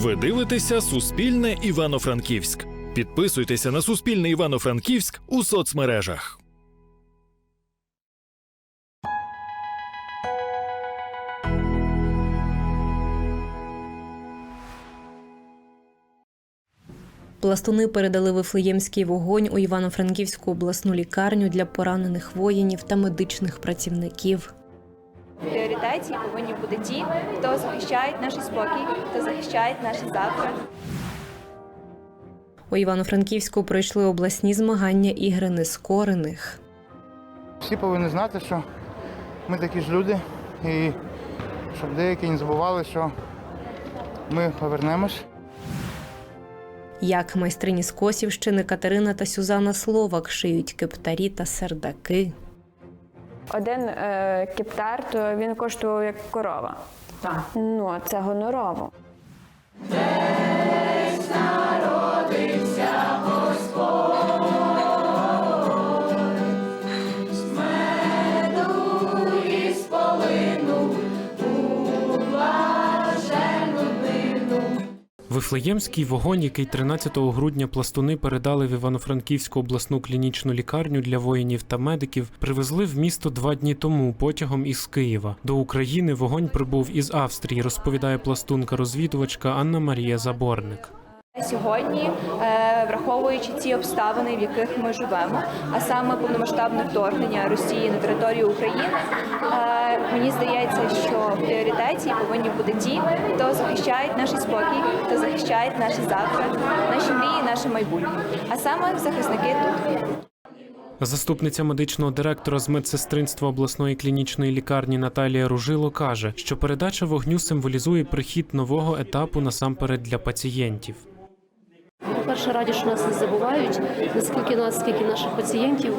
Ви дивитеся Суспільне Івано-Франківськ. Підписуйтеся на Суспільне Івано-Франківськ у соцмережах. Пластуни передали вифлеємський вогонь у Івано-Франківську обласну лікарню для поранених воїнів та медичних працівників. Пріоритеті повинні бути ті, хто захищають наш спокій, хто захищає наше завтра. У Івано-Франківську пройшли обласні змагання ігри нескорених. Всі повинні знати, що ми такі ж люди, і щоб деякі не забували, що ми повернемось. Як майстрині з Косівщини Катерина та Сюзанна Словак шиють кептарі та сердаки. Один е, кептар, то він коштував як корова. Так. Ну, а це гонорово. Вифлеємський вогонь, який 13 грудня пластуни передали в Івано-Франківську обласну клінічну лікарню для воїнів та медиків, привезли в місто два дні тому потягом із Києва. До України вогонь прибув із Австрії, розповідає пластунка-розвідувачка Анна Марія Заборник. Сьогодні, е, враховуючи ті обставини, в яких ми живемо, а саме повномасштабне вторгнення Росії на територію України, е, мені здається, що в пріоритеті повинні бути ті, хто захищають наш спокій, хто захищає наше завтра, наші мрії, наше майбутнє. А саме захисники тут. Заступниця медичного директора з медсестринства обласної клінічної лікарні Наталія Ружило каже, що передача вогню символізує прихід нового етапу насамперед для пацієнтів. По-перше, раді, що нас не забувають, наскільки нас, скільки наших пацієнтів,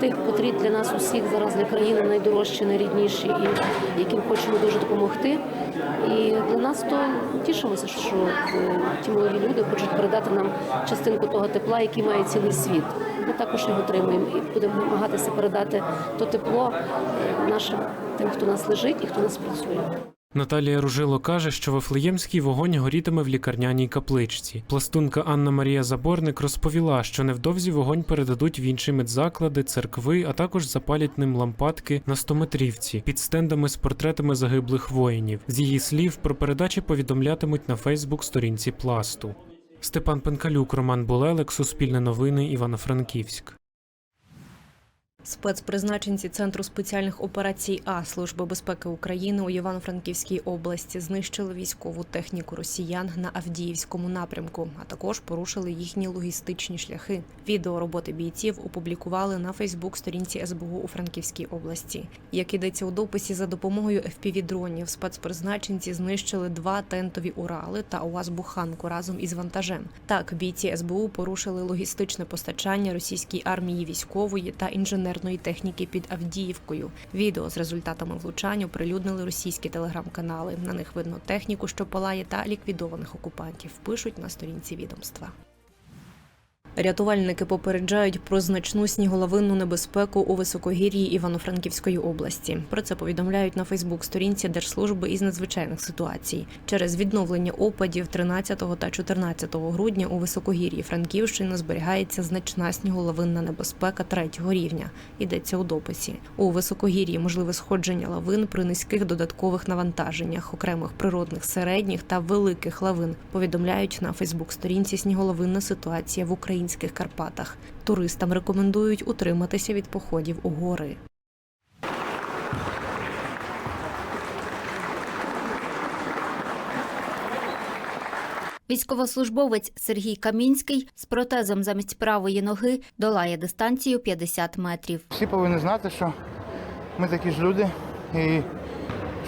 тих, котрі для нас усіх зараз для країни найдорожчі, найрідніші і яким хочемо дуже допомогти. І для нас то тішимося, що е, ті молоді люди хочуть передати нам частинку того тепла, який має цілий світ. Ми також його отримуємо і будемо намагатися передати то тепло е, нашим тим, хто нас лежить і хто нас працює. Наталія Ружило каже, що Вифлеємський вогонь горітиме в лікарняній капличці. Пластунка Анна Марія Заборник розповіла, що невдовзі вогонь передадуть в інші медзаклади, церкви, а також запалять ним лампадки на стометрівці під стендами з портретами загиблих воїнів. З її слів про передачі повідомлятимуть на Фейсбук сторінці пласту. Степан Пенкалюк, Роман Болелек, Суспільне новини, Івано-Франківськ. Спецпризначенці Центру спеціальних операцій А Служби безпеки України у Івано-Франківській області знищили військову техніку росіян на Авдіївському напрямку, а також порушили їхні логістичні шляхи. Відео роботи бійців опублікували на Фейсбук-сторінці СБУ у Франківській області. Як ідеться у дописі, за допомогою FPV-дронів спецпризначенці знищили два тентові Урали та УАЗ-буханку разом із вантажем. Так, бійці СБУ порушили логістичне постачання російській армії військової та інженерної техніки під Авдіївкою. Відео з результатами влучань оприлюднили російські телеграм-канали. На них видно техніку, що палає, та ліквідованих окупантів. Пишуть на сторінці відомства. Рятувальники попереджають про значну сніголовинну небезпеку у високогір'ї Івано-Франківської області. Про це повідомляють на Фейсбук-сторінці Держслужби із надзвичайних ситуацій. Через відновлення опадів 13 та 14 грудня у високогір'ї Франківщини зберігається значна сніголовинна небезпека третього рівня. Йдеться у дописі. У високогір'ї можливе сходження лавин при низьких додаткових навантаженнях окремих природних середніх та великих лавин. Повідомляють на Фейсбук-сторінці Сніголовинна ситуація в українських Карпатах. Туристам рекомендують утриматися від походів у гори. Військовослужбовець Сергій Камінський з протезом замість правої ноги долає дистанцію 50 метрів. Всі повинні знати, що ми такі ж люди, і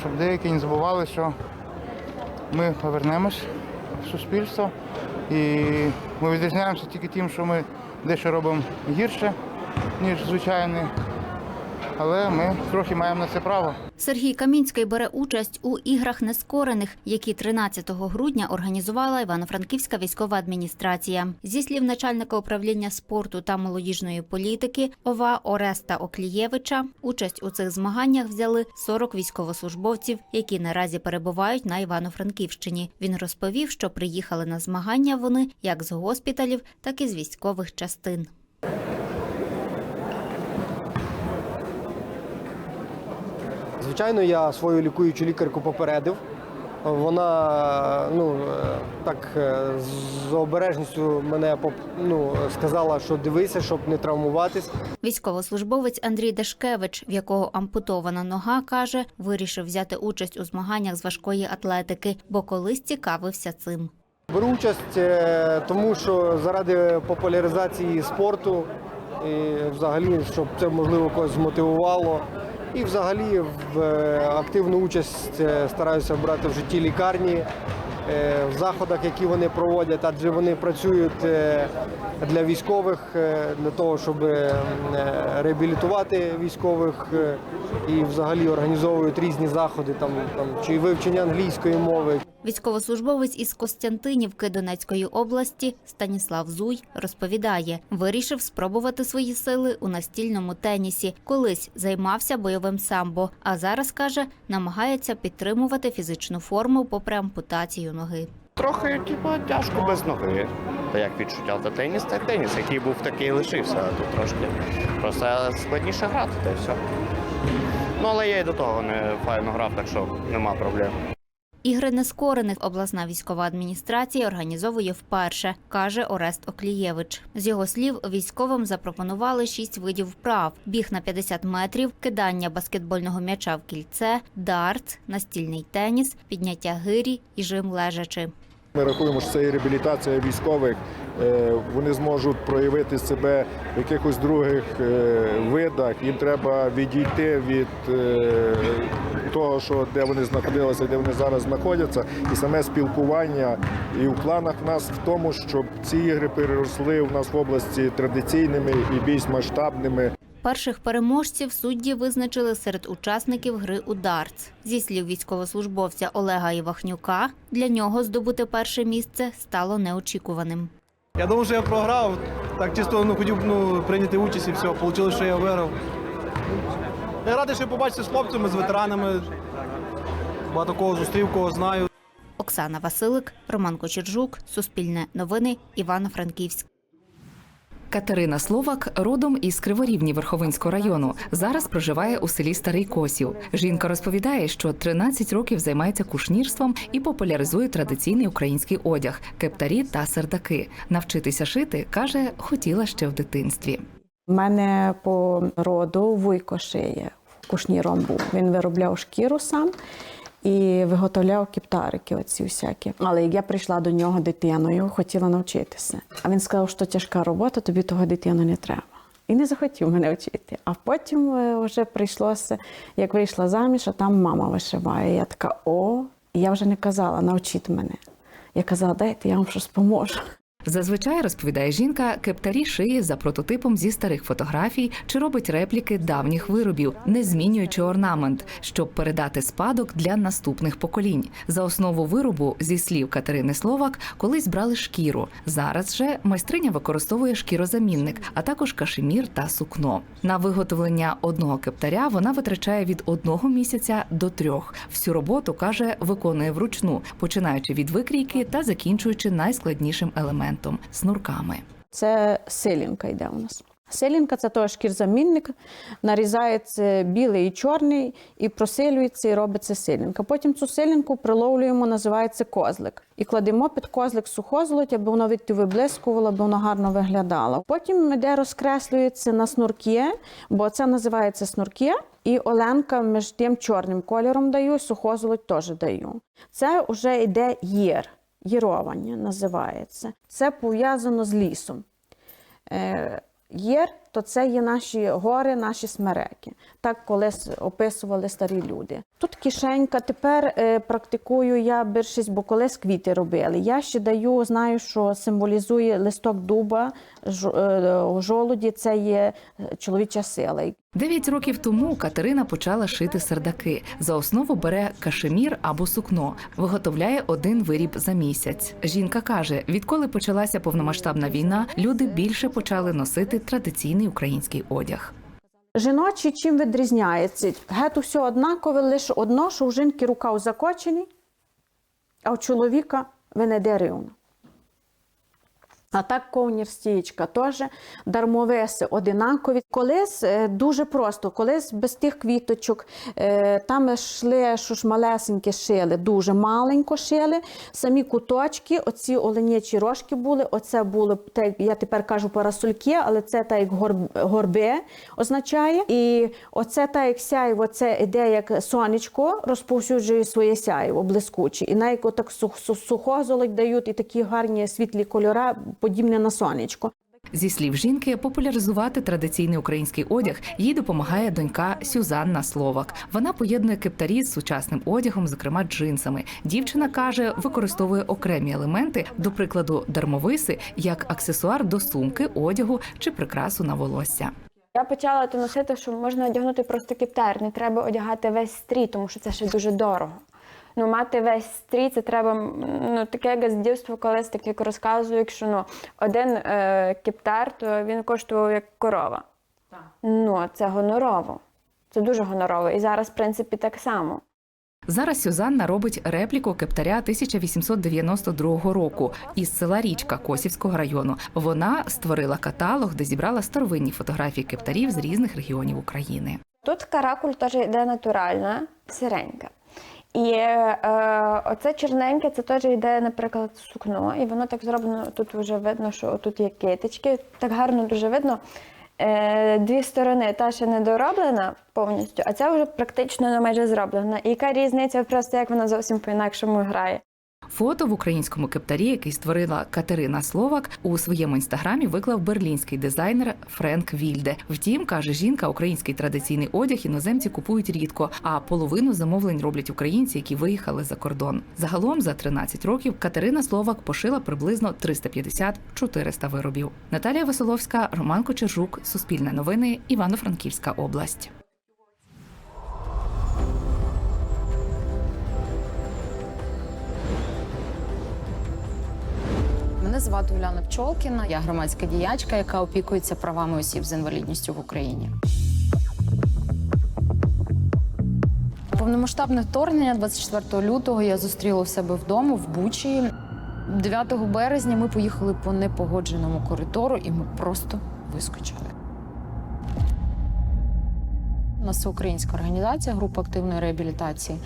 щоб деякі не забували, що ми повернемось в суспільство. І ми відрізняємося тільки тим, що ми дещо робимо гірше, ніж звичайні але ми трохи маємо на це право. Сергій Камінський бере участь у іграх нескорених, які 13 грудня організувала Івано-Франківська військова адміністрація. Зі слів начальника управління спорту та молодіжної політики ОВА Ореста Оклієвича, участь у цих змаганнях взяли 40 військовослужбовців, які наразі перебувають на Івано-Франківщині. Він розповів, що приїхали на змагання вони як з госпіталів, так і з військових частин. Звичайно, я свою лікуючу лікарку попередив. Вона ну е, так е, з обережністю мене ну, сказала, що дивися, щоб не травмуватись. Військовослужбовець Андрій Дашкевич, в якого ампутована нога, каже, вирішив взяти участь у змаганнях з важкої атлетики, бо колись цікавився цим. Беру участь е, тому, що заради популяризації спорту і взагалі, щоб це можливо когось змотивувало. І взагалі в е, активну участь е, стараюся брати в житті лікарні, е, в заходах, які вони проводять, адже вони працюють для військових, для того, щоб реабілітувати військових і взагалі організовують різні заходи, там, там чи вивчення англійської мови, Військовослужбовець із Костянтинівки Донецької області Станіслав Зуй розповідає, вирішив спробувати свої сили у настільному тенісі. Колись займався бойовим самбо, а зараз каже, намагається підтримувати фізичну форму попри ампутацію ноги. Трохи, типу, тяжко без ноги. Та як відчуття та теніс, та теніс, який був, такий лишився. Тут трошки просто складніше грати, та й все. Ну, але я й до того не файно грав, так що нема проблем. Ігри нескорених обласна військова адміністрація організовує вперше, каже Орест Оклієвич. З його слів, військовим запропонували шість видів вправ: біг на 50 метрів, кидання баскетбольного м'яча в кільце, дартс, настільний теніс, підняття гирі і жим лежачи. Ми рахуємо, що це і реабілітація військових. Е, Вони зможуть проявити себе в якихось других е, видах. Їм треба відійти від е, того, що де вони знаходилися, де вони зараз знаходяться, і саме спілкування. І в планах в нас в тому, щоб ці ігри переросли в нас в області традиційними і більш масштабними. Перших переможців судді визначили серед учасників гри у дартс. Зі слів військовослужбовця Олега Івахнюка, для нього здобути перше місце стало неочікуваним. Я думав, що я програв. Так чисто ну, хотів ну, прийняти участь і все. Вийшло, що я виграв. Я радий, що побачився з хлопцями, з ветеранами. Багато кого зустрів, кого знаю. Оксана Василик, Роман Кочержук, Суспільне новини, Івано-Франківськ. Катерина Словак родом із Криворівні Верховинського району. Зараз проживає у селі Старий Косів. Жінка розповідає, що 13 років займається кушнірством і популяризує традиційний український одяг, кептарі та сердаки. Навчитися шити каже, хотіла ще в дитинстві. У мене по роду вуйко шиє кушніром був. Він виробляв шкіру сам і виготовляв кіптарики, оці всякі. Але як я прийшла до нього дитиною, хотіла навчитися. А він сказав, що тяжка робота, тобі того дитину не треба. І не захотів мене вчити. А потім е, вже прийшлося, як вийшла заміж, а там мама вишиває. Я така, о, і я вже не казала, навчіть мене. Я казала, дайте, я вам щось поможу. Зазвичай розповідає жінка, кептарі шиє за прототипом зі старих фотографій чи робить репліки давніх виробів, не змінюючи орнамент, щоб передати спадок для наступних поколінь. За основу виробу, зі слів Катерини Словак, колись брали шкіру. Зараз же майстриня використовує шкірозамінник, а також кашемір та сукно. На виготовлення одного кептаря вона витрачає від одного місяця до трьох. Всю роботу каже, виконує вручну, починаючи від викрійки та закінчуючи найскладнішим елементом снурками. Це силінка йде у нас. Силінка це той шкірзамінник, нарізається білий і чорний, і просилюється, і робиться силінка. Потім цю силінку приловлюємо, називається козлик. І кладемо під козлик сухозолоть, аби воно відти виблискувало, аби воно гарно виглядало. Потім йде розкреслюється на снурки, бо це називається снурки. І оленка між тим чорним кольором даю, сухозолоть теж даю. Це вже йде єр, єрування називається. Це пов'язано з лісом. Е, Єр то це є наші гори, наші смереки. Так колись описували старі люди. Тут кишенька, тепер е, практикую я більшість, бо колись квіти робили. Я ще даю, знаю, що символізує листок дуба, е, жолуді це є е, чоловіча сила. Дев'ять років тому Катерина почала шити сердаки. За основу бере кашемір або сукно, виготовляє один виріб за місяць. Жінка каже: відколи почалася повномасштабна війна, люди більше почали носити традиційний український одяг. Жіночі чим відрізняється? Геть все однакове, лише одно, що у жінки рука у закочені, а у чоловіка венеде рівно. А так ковнір стієчка теж дармовеси одинакові. Колись е, дуже просто, колись без тих квіточок, е, там йшли, що ж малесенькі шили, дуже маленько шили. Самі куточки, оці оленячі рожки були, оце було, так, я тепер кажу парасольки, але це так як горб- горби означає. І оце так як сяйво, це іде як сонечко, розповсюджує своє сяйво блискуче. І навіть отак сух, сух, сухозолоть дають і такі гарні світлі кольори, подібне на сонечко. Зі слів жінки, популяризувати традиційний український одяг їй допомагає донька Сюзанна Словак. Вона поєднує кептарі з сучасним одягом, зокрема джинсами. Дівчина каже, використовує окремі елементи, до прикладу, дармовиси, як аксесуар до сумки, одягу чи прикрасу на волосся. Я почала то носити, що можна одягнути просто кептар, не треба одягати весь стрій, тому що це ще дуже дорого. Ну, мати весь стрій, це треба ну, таке з колись, так як розказують, що ну, один е, кептар, то він коштував як корова. Ну, це гонорово. Це дуже гонорово. І зараз, в принципі, так само. Зараз Сюзанна робить репліку кептаря 1892 року із села Річка Косівського району. Вона створила каталог, де зібрала старовинні фотографії кептарів з різних регіонів України. Тут каракуль теж йде натуральна, сиренька. І е, оце чорненьке, це теж йде, наприклад, сукно, і воно так зроблено. Тут вже видно, що тут є китички. Так гарно дуже видно. Е, дві сторони, та ще не дороблена повністю, а ця вже практично майже зроблена. І яка різниця просто як вона зовсім по-інакшому грає. Фото в українському кептарі, який створила Катерина Словак, у своєму інстаграмі виклав берлінський дизайнер Френк Вільде. Втім, каже жінка, український традиційний одяг іноземці купують рідко, а половину замовлень роблять українці, які виїхали за кордон. Загалом за 13 років Катерина Словак пошила приблизно 350-400 виробів. Наталія Василовська, Роман Кочержук, Суспільне новини, Івано-Франківська область. Мене звати Уляна Пчолкіна. Я громадська діячка, яка опікується правами осіб з інвалідністю в Україні. Повномасштабне вторгнення 24 лютого я зустріла себе вдома в Бучі. 9 березня ми поїхали по непогодженому коридору, і ми просто вискочили. У нас українська організація, група активної реабілітації.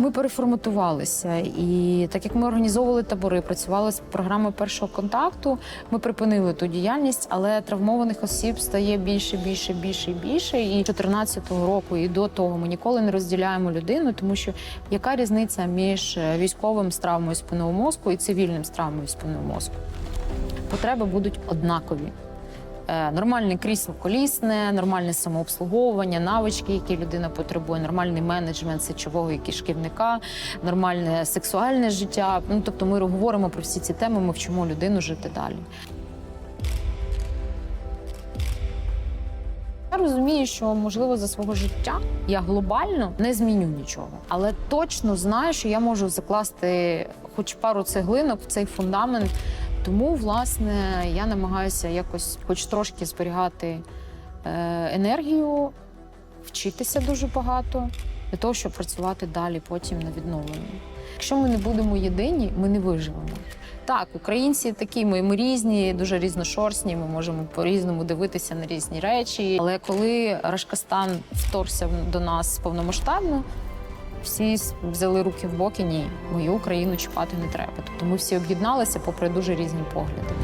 Ми переформатувалися, і так як ми організовували табори, працювали з програмою першого контакту. Ми припинили ту діяльність, але травмованих осіб стає більше, більше, більше і більше. І 14-го року і до того ми ніколи не розділяємо людину, тому що яка різниця між військовим з травмою спинного мозку і цивільним з травмою спинного мозку? Потреби будуть однакові. Е, Нормальне крісло колісне, нормальне самообслуговування, навички, які людина потребує, нормальний менеджмент сечового і кишківника, нормальне сексуальне життя. Ну тобто, ми говоримо про всі ці теми, ми вчимо людину жити далі. Я розумію, що можливо за свого життя я глобально не зміню нічого, але точно знаю, що я можу закласти хоч пару цеглинок в цей фундамент. Тому, власне, я намагаюся якось, хоч трошки зберігати е, енергію, вчитися дуже багато для того, щоб працювати далі потім на відновленні. Якщо ми не будемо єдині, ми не виживемо. Так, українці такі, ми, ми різні, дуже різношорстні, ми можемо по-різному дивитися на різні речі. Але коли Рашкастан вторгся до нас повномасштабно, всі взяли руки в боки. Ні, мою Україну чіпати не треба. Тобто ми всі об'єдналися попри дуже різні погляди.